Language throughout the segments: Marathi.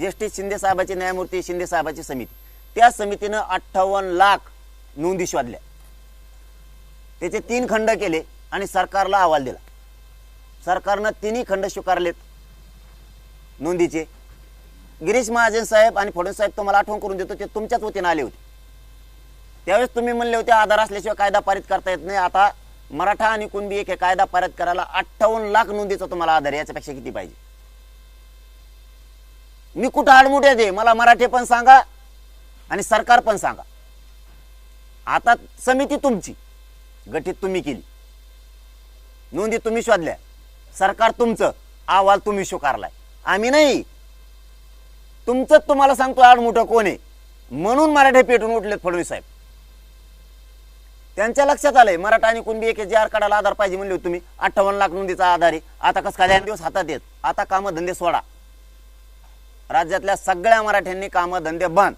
जस्टिस शिंदे साहेबाची न्यायमूर्ती शिंदे साहेबाची समिती. त्या समितीनं अठ्ठावन्न लाख नोंदी शोधल्या. त्याचे तीन खंड केले आणि सरकारला अहवाल दिला. सरकारनं तिन्ही खंड स्वीकारलेत नोंदीचे. गिरीश महाजन साहेब आणि फडणवीस साहेब तुम्हाला आठवण करून देतो ते तुमच्याच वतीनं आले होते. त्यावेळेस तुम्ही म्हणले होते आधार असल्याशिवाय कायदा पारित करता येत नाही. आता मराठा आणि कुणबी एक हे कायदा पारित करायला अठ्ठावन्न लाख नोंदीचा तुम्हाला आधार याच्यापेक्षा किती पाहिजे? मी कुठं आडमुठे दे मला मराठी पण सांगा आणि सरकार पण सांगा. आता समिती तुमची. गठीत तुम्ही केली. नोंदी तुम्ही शोधल्या. सरकार तुमचं. अहवाल तुम्ही स्वीकारलाय. आम्ही नाही. तुमचंच तुम्हाला सांगतो आडमुठं कोण आहे. म्हणून मराठे पेटून उठलेत फडणवीस साहेब. त्यांच्या लक्षात आलंय. मराठा आणि कुणबी एक जे आर काढायला आधार पाहिजे म्हणले तुम्ही. अठ्ठावन्न लाख नोंदीचा आधार आहे. आता कसं काय? दिवस हातात येत आता कामं धंदे सोडा. राज्यातल्या सगळ्या मराठ्यांनी कामं धंदे बंद.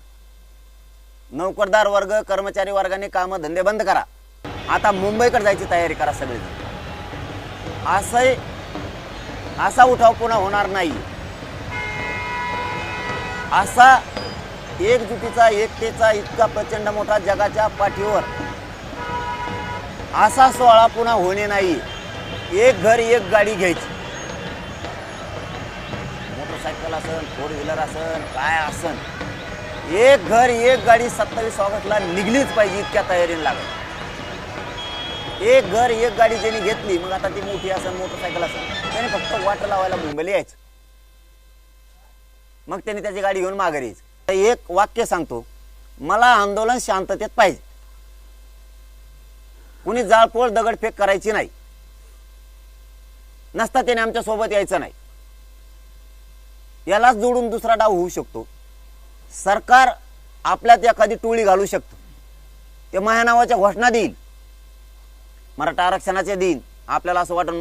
नोकरदार वर्ग कर्मचारी वर्गाने कामं धंदे बंद करा. आता मुंबईकडे जायची तयारी करा सगळेजण. असंही असा उठाव पुन्हा होणार नाही. असा एकजुटीचा एकतेचा इतका प्रचंड मोठा जगाच्या पाठीवर असा सोहळा पुन्हा होणे नाही. एक घर एक गाडी घ्यायची. मोटरसायकल असन फोर व्हीलर असन काय असन एक घर एक गाडी सत्तावीस ऑगस्टला निघलीच पाहिजे इतक्या तयारीने लागत एक घर एक गाडी ज्यांनी घेतली मग आता ती मोठी असेल मोटरसायकल असेल त्याने फक्त वाट लावायला मुंबईला यायचं. मग त्याने त्याची गाडी घेऊन माघारी यायचं. तर एक वाक्य सांगतो मला आंदोलन शांततेत पाहिजे. कुणी जाळपोळ दगडफेक करायची नाही. नसता त्याने आमच्यासोबत यायचं नाही. यालाच जोडून दुसरा डाव होऊ शकतो. सरकार आपल्यात एखादी टोळी घालू शकतं. ते माझ्या नावाच्या घोषणा देईल. मराठा आरक्षणाचे देईन आपल्याला असं वाटून